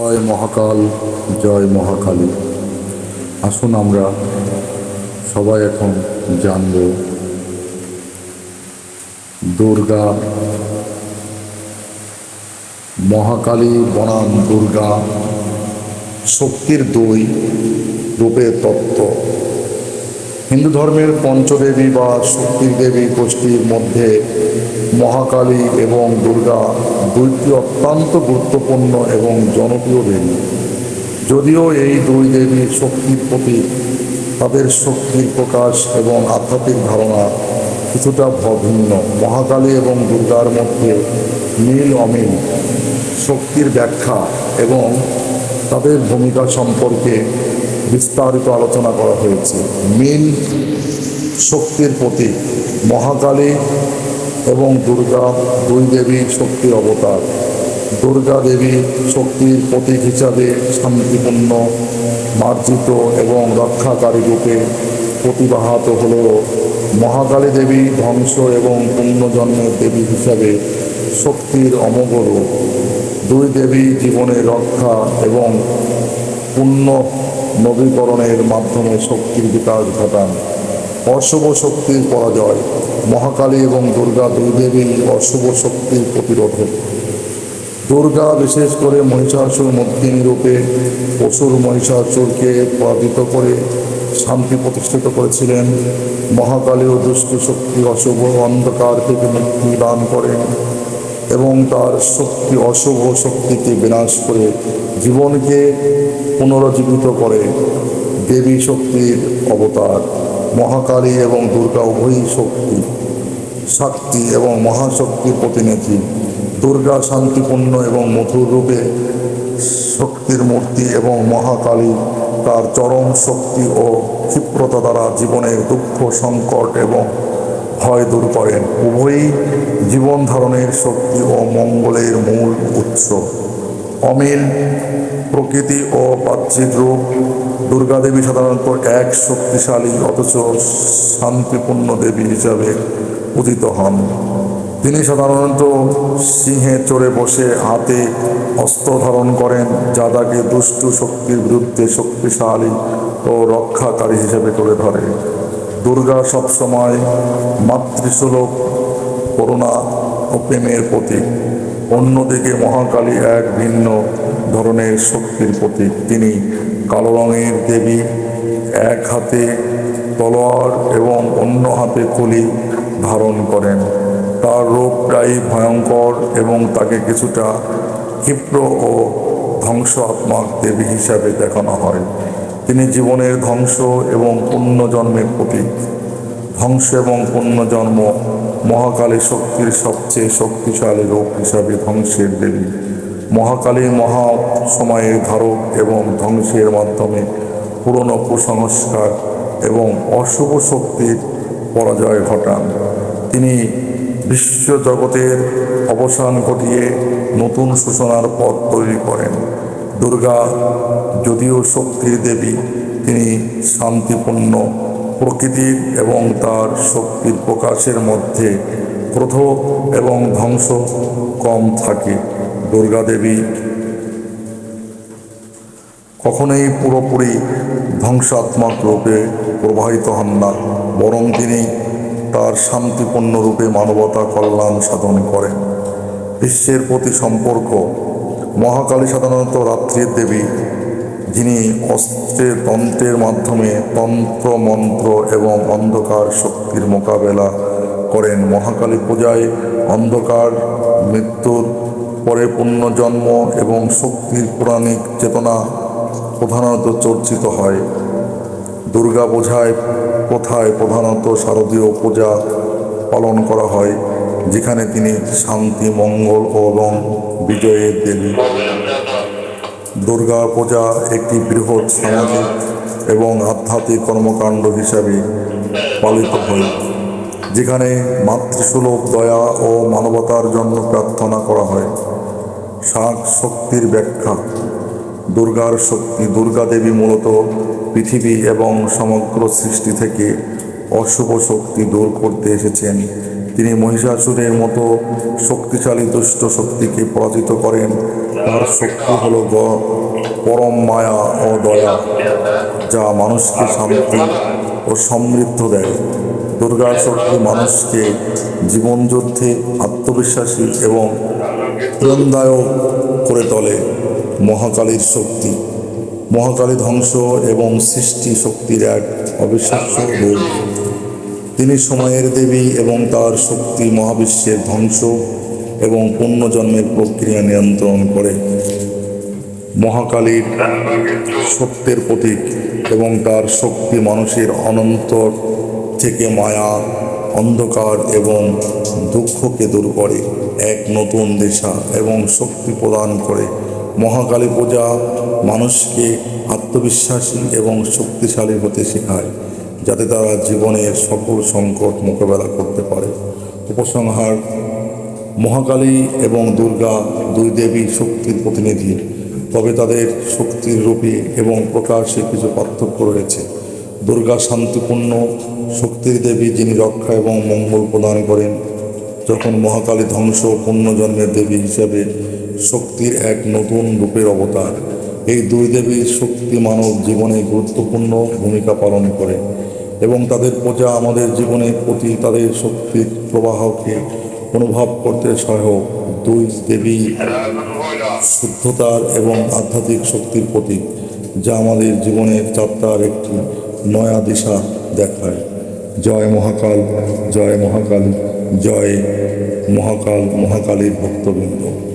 জয় মহাকাল, জয় মহাকালী। আসুন আমরা সবাই এখন জানব দুর্গা, মহাকালী বনাম দুর্গা, শক্তির দুই রূপের তত্ত্ব। হিন্দু ধর্মের পঞ্চদেবী বা শক্তির দেবী গোষ্ঠীর মধ্যে মহাকালী এবং দুর্গা দুইটি অত্যন্ত গুরুত্বপূর্ণ এবং জনপ্রিয় দেবী। যদিও এই দুই দেবীর শক্তির প্রতি তাদের শক্তির প্রকাশ এবং আধ্যাত্মিক ধারণা কিছুটা ভিন্ন। মহাকালী এবং দুর্গার মধ্যে মিল অমিল শক্তির ব্যাখ্যা এবং তাদের ভূমিকা সম্পর্কে বিস্তারিত আলোচনা করা হয়েছে। মিল শক্তির প্রতীক মহাকালী এবং দুর্গা দুই দেবী শক্তির অবতার। দুর্গা দেবী শক্তির প্রতীক হিসাবে শান্তিপূর্ণ, মার্জিত এবং রক্ষাকারী রূপে প্রতিবাহত হলেও মহাকালী দেবী, ধ্বংস এবং পুণ্যজন্মের দেবী হিসাবে শক্তির অমোঘ রূপ। দুই দেবী জীবনের রক্ষা এবং পুণ্য নবীকরণের মাধ্যমে শক্তির বিকাশ ঘটান। অশুভ শক্তির পরাজয়, মহাকালী এবং দুর্গা দুই দেবী অশুভ শক্তির প্রতিরোধক দুর্গা বিশেষ করে মহিষাসুর মর্দিনী রূপে অসুর মহিষাসুরকে পরাজিত করে শান্তি প্রতিষ্ঠিত করেছিলেন। মহাকালী ও দুষ্ট শক্তি অশুভ অন্ধকার থেকে মুক্তি দান করেন এবং তার শক্তি অশুভ শক্তিকে বিনাশ করে জীবনকে পুনরুজ্জীবিত করে দেবী শক্তির অবতার। মহাকালী এবং দুর্গা উভয়ই শক্তি শক্তি এবং মহাশক্তির প্রতিনিধি। দুর্গা শান্তিপূর্ণ এবং মধুর রূপে শক্তির মূর্তি এবং মহাকালী তার চরম শক্তি ও ক্ষিপ্রতা দ্বারা জীবনের দুঃখ, সংকট এবং ভয় দূর করেন। উভয়ই জীবন ধারণের শক্তি ও মঙ্গলের মূল উৎস। অমিল প্রকৃতি ও বাহ্যিক রূপ দুর্গাদেবী সাধারণত এক শক্তিশালী অথচ শান্তিপূর্ণ দেবী হিসাবে পূজিত হন। তিনি সাধারণত সিংহে চড়ে বসে হাতে অস্ত্র ধারণ করেন যা তাকে দুষ্টু শক্তির বিরুদ্ধে শক্তিশালী ও রক্ষাকারী হিসেবে তুলে ধরে। দুর্গা সবসময় মাতৃসুলভ করুণা ও প্রেমের প্রতীক। অন্যদিকে মহাকালী এক ভিন্ন ধরনের শক্তির প্রতীক। তিনি কালো রঙের দেবী, এক হাতে তলোয়ার এবং অন্য হাতে কলি ধারণ করেন। তার রূপ প্রায় ভয়ঙ্কর এবং তাকে কিছুটা ক্ষিপ্র ও ধ্বংসাত্মক দেবী হিসাবে দেখানো হয়। তিনি জীবনের ধ্বংস এবং পুণ্যজন্মের প্রতীক। ধ্বংস এবং পুণ্যজন্ম মহাকালী শক্তির সবচেয়ে শক্তিশালী রূপ হিসাবে ধ্বংসের দেবী। মহাকালী মহা সময়ের ধারক এবং ধ্বংসের মাধ্যমে পুরনো কুসংস্কার এবং অশুভ শক্তির পরাজয় ঘটান। তিনি বিশ্ব জগতের অবসান ঘটিয়ে নতুন সূচনার পথ তৈরি করেন। দুর্গা, যদিও শক্তির দেবী, তিনি শান্তিপূর্ণ প্রকৃতির এবং তার শক্তির প্রকাশের মধ্যে ক্রোধ এবং ধ্বংস কম থাকে। দুর্গা দেবী কখনোই পুরোপুরি ধ্বংসাত্মক রূপে প্রবাহিত হন না, বরং তিনি তার শান্তিপূর্ণ রূপে মানবতা কল্যাণ সাধন করেন। বিশ্বের প্রতি সম্পর্ক, মহাকালী সাধারণত রাত্রির দেবী যিনি অস্ত্রের তন্ত্রের মাধ্যমে তন্ত্র মন্ত্র এবং অন্ধকার শক্তির মোকাবেলা করেন। মহাকালী পূজায় অন্ধকার, মৃত্যুর পরে পুণ্যজন্ম এবং শক্তির পৌরাণিক চেতনা প্রধানত চর্চিত হয়। দুর্গা পূজায় কোথায় প্রধানত শারদীয় পূজা পালন করা হয়, যেখানে তিনি শান্তি, মঙ্গল এবং বিজয়ের দেবী। দুর্গা পূজা একটি বৃহৎ সামাজিক এবং আধ্যাত্মিক কর্মকাণ্ড হিসাবে পালিত হয়, যেখানে মাতৃসুলভ দয়া ও মানবতার জন্য প্রার্থনা করা হয়। শাক শক্তির ব্যাখ্যা, দুর্গার শক্তি দুর্গা দেবী মূলত পৃথিবী এবং সমগ্র সৃষ্টি থেকে অশুভ শক্তি দূর করতে এসেছেন। তিনি মহিষাসুরের মতো শক্তিশালী দুষ্ট শক্তিকে পরাজিত করেন তার শক্তি হলো পরম মায়া ও দয়া, যা মানুষকে শান্তি ও সমৃদ্ধ দেয়। দুর্গা শক্তি মানুষকে জীবনযুদ্ধে আত্মবিশ্বাসী এবং প্রেমদায়ক করে তোলে। মহাকালীর শক্তি, মহাকালী ধ্বংস এবং সৃষ্টি শক্তির এক অবিশ্বাস্য রূপ। তিনি সময়ের দেবী এবং তার শক্তি মহাবিশ্বের ধ্বংস এবং পুণ্যজন্মের প্রক্রিয়া নিয়ন্ত্রণ করে। মহাকালীর সত্যের প্রতীক এবং তার শক্তি মানুষের অনন্তর থেকে মায়া, অন্ধকার এবং দুঃখকে দূর করে, এক নতুন দিশা এবং শক্তি প্রদান করে। মহাকালী পূজা মানুষকে আত্মবিশ্বাসী এবং শক্তিশালী হতে শেখায়, যাতে তারা জীবনের সকল সংকট মোকাবেলা করতে পারে। উপসংহার মহাকালী এবং দুর্গা দুই দেবী শক্তির প্রতিনিধি। তবে তাদের শক্তির রূপে এবং প্রকাশে কিছু পার্থক্য রয়েছে। দুর্গা শান্তিপূর্ণ শক্তির দেবী যিনি রক্ষা এবং মঙ্গল প্রদান করেন, যখন মহাকালী ধ্বংস পুণ্যজন্মের দেবী হিসেবে শক্তির এক নতুন রূপের অবতার। এই দুই দেবীর শক্তি মানব জীবনে গুরুত্বপূর্ণ ভূমিকা পালন করে এবং তাদের পূজা আমাদের জীবনের প্রতি তাদের শক্তির প্রবাহকে অনুভব করতে সহায়ক দুই দেবী শুদ্ধতার এবং আধ্যাত্মিক শক্তির প্রতীক, যা আমাদের জীবনের যাত্রার একটি নয়া দিশা দেখায়। জয় মহাকাল জয় মহাকাল জয় মহাকাল, মহাকালীর ভক্তবৃন্দ।